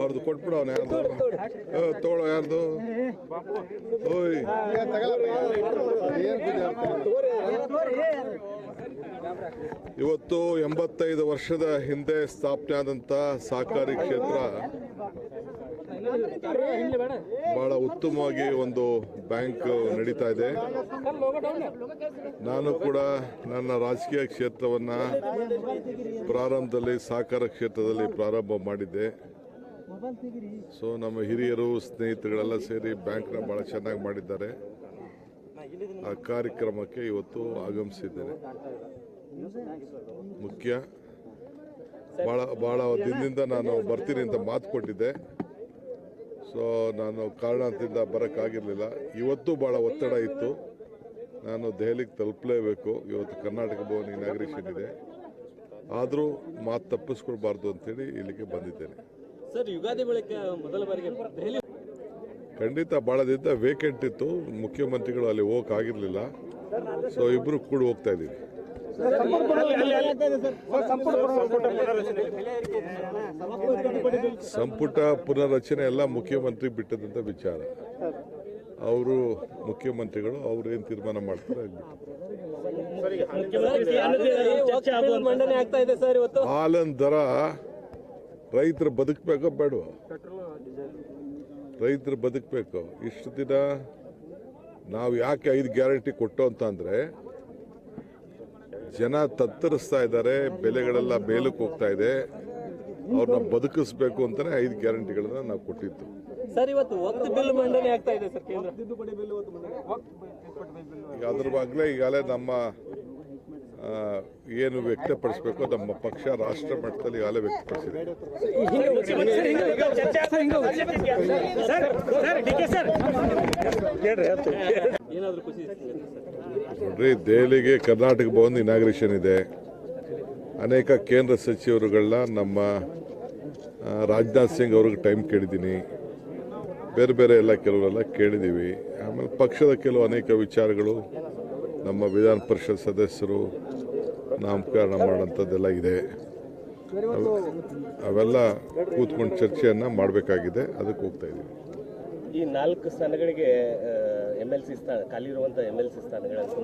ಅವ್ರದ್ದು ಕೊಟ್ಬಿಡು ಅವನು ಯಾರ್ದು? ತಗೊಳ್ಳೋ ಯಾರ್ದು? ಓಯ್. ಇವತ್ತು ಎಂಬತ್ತೈದು ವರ್ಷದ ಹಿಂದೆ ಸ್ಥಾಪನೆ ಆದಂಥ ಸಹಕಾರಿ ಕ್ಷೇತ್ರ. ಬಹಳ ಉತ್ತಮವಾಗಿ ಒಂದು ಬ್ಯಾಂಕ್ ನಡೀತಾ ಇದೆ. ನಾನು ಕೂಡ ನನ್ನ ರಾಜಕೀಯ ಕ್ಷೇತ್ರವನ್ನ ಪ್ರಾರಂಭದಲ್ಲಿ ಸಹಕಾರ ಕ್ಷೇತ್ರದಲ್ಲಿ ಪ್ರಾರಂಭ ಮಾಡಿದ್ದೆ. ಸೊ ನಮ್ಮ ಹಿರಿಯರು, ಸ್ನೇಹಿತರುಗಳೆಲ್ಲ ಸೇರಿ ಬ್ಯಾಂಕ್ನ ಭಾಳ ಚೆನ್ನಾಗಿ ಮಾಡಿದ್ದಾರೆ. ಆ ಕಾರ್ಯಕ್ರಮಕ್ಕೆ ಇವತ್ತು ಆಗಮಿಸಿದ್ದೇನೆ. ಮುಖ್ಯ. ಭಾಳ ಭಾಳ ದಿನದಿಂದ ನಾನು ಬರ್ತೀನಿ ಅಂತ ಮಾತು ಕೊಟ್ಟಿದ್ದೆ. ಸೊ ನಾನು ಕಾರಣದಿಂದ ಬರೋಕ್ಕಾಗಿರಲಿಲ್ಲ. ಇವತ್ತು ಭಾಳ ಒತ್ತಡ ಇತ್ತು. ನಾನು ದೆಹಲಿಗೆ ತಲುಪಲೇಬೇಕು. ಇವತ್ತು ಕರ್ನಾಟಕ ಭವನ ಇನಾಗ್ರೇಷನ್ ಇದೆ. ಆದರೂ ಮಾತು ತಪ್ಪಿಸ್ಕೊಳ್ಬಾರ್ದು ಅಂತೇಳಿ ಇಲ್ಲಿಗೆ ಬಂದಿದ್ದೇನೆ. ಸರ್ ಯುಗಾದಿ ಬಳಿಕ ಮೊದಲ ಬಾರಿಗೆ ದೆಹಲಿ ಖಂಡಿತ ಭಾಳ ದಿನ ವೇಕೆಂಟ್ ಇತ್ತು. ಮುಖ್ಯಮಂತ್ರಿಗಳು ಅಲ್ಲಿ ಹೋಗಕ್ ಆಗಿರಲಿಲ್ಲ. ಸೊ ಇಬ್ಬರು ಕೂಡ ಹೋಗ್ತಾ ಇದ್ದೀವಿ. ಸಂಪುಟ ಪುನರ್ರಚನೆ ಎಲ್ಲ ಮುಖ್ಯಮಂತ್ರಿ ಬಿಟ್ಟದಂತ ವಿಚಾರ. ಅವರು ಮುಖ್ಯಮಂತ್ರಿಗಳು ಅವ್ರು ಏನು ತೀರ್ಮಾನ ಮಾಡ್ತಾರೆ ಹಾಲಿನ ದರ ರೈತರು ಬದುಕಬೇಕೋ ಬೇಡವ? ರೈತರು ಬದುಕಬೇಕು. ಇಷ್ಟು ದಿನ ನಾವು ಯಾಕೆ ಐದು ಗ್ಯಾರಂಟಿ ಕೊಟ್ಟು ಅಂತಂದರೆ ಅಂದ್ರೆ ಜನ ತತ್ತರಿಸ್ತಾ ಇದ್ದಾರೆ ಬೆಲೆಗಳೆಲ್ಲ ಮೇಲಕ್ಕೆ ಹೋಗ್ತಾ ಇದೆ. ಅವ್ರನ್ನ ಬದುಕಿಸ್ಬೇಕು ಅಂತಲೇ ಐದು ಗ್ಯಾರಂಟಿಗಳನ್ನ ನಾವು ಕೊಟ್ಟಿದ್ದು. ಸರ್ ಇವತ್ತು ಒತ್ತು ಬಿಲ್ ಮಂಡನೆ ಆಗ್ತಾ ಇದೆ ಸರ್ ಕೇಂದ್ರ. ಈಗ ಅದ್ರ ಬಗ್ಗೆ ಈಗಾಗಲೇ ನಮ್ಮ ಏನು ವ್ಯಕ್ತಪಡಿಸಬೇಕು ನಮ್ಮ ಪಕ್ಷ ರಾಷ್ಟ್ರ ಮಟ್ಟದಲ್ಲಿ ಈಗಾಗಲೇ ವ್ಯಕ್ತಪಡಿಸಿದೆ. ನೋಡ್ರಿ, ದೆಹಲಿಗೆ ಕರ್ನಾಟಕ ಭವನ್ ಇನಾಗ್ರೇಷನ್ ಇದೆ. ಅನೇಕ ಕೇಂದ್ರ ಸಚಿವರುಗಳನ್ನ ನಮ್ಮ ರಾಜನಾಥ್ ಸಿಂಗ್ ಅವ್ರಿಗೆ ಟೈಮ್ ಕೇಳಿದ್ದೀನಿ. ಬೇರೆ ಬೇರೆ ಎಲ್ಲ ಕೆಲವರೆಲ್ಲ ಕೇಳಿದ್ದೀವಿ. ಆಮೇಲೆ ಪಕ್ಷದ ಕೆಲವು ಅನೇಕ ವಿಚಾರಗಳು ನಮ್ಮ ವಿಧಾನ ಪರಿಷತ್ ಸದಸ್ಯರು ನಾಮಕರಣ ಮಾಡೋಂಥದ್ದೆಲ್ಲ ಇದೆ. ಅವ್- ಅವೆಲ್ಲ ಕೂತ್ಕೊಂಡು ಚರ್ಚೆಯನ್ನು ಮಾಡಬೇಕಾಗಿದೆ. ಅದಕ್ಕೆ ಹೋಗ್ತಾ ಇದ್ದೀವಿ. ಈ ನಾಲ್ಕು ಸ್ಥಾನಗಳಿಗೆ ಎಂ ಎಲ್ ಸಿ ಸ್ಥಾನ, ಖಾಲಿ ಇರುವಂಥ ಎಂ ಎಲ್ ಸಿ ಸ್ಥಾನಗಳನ್ನು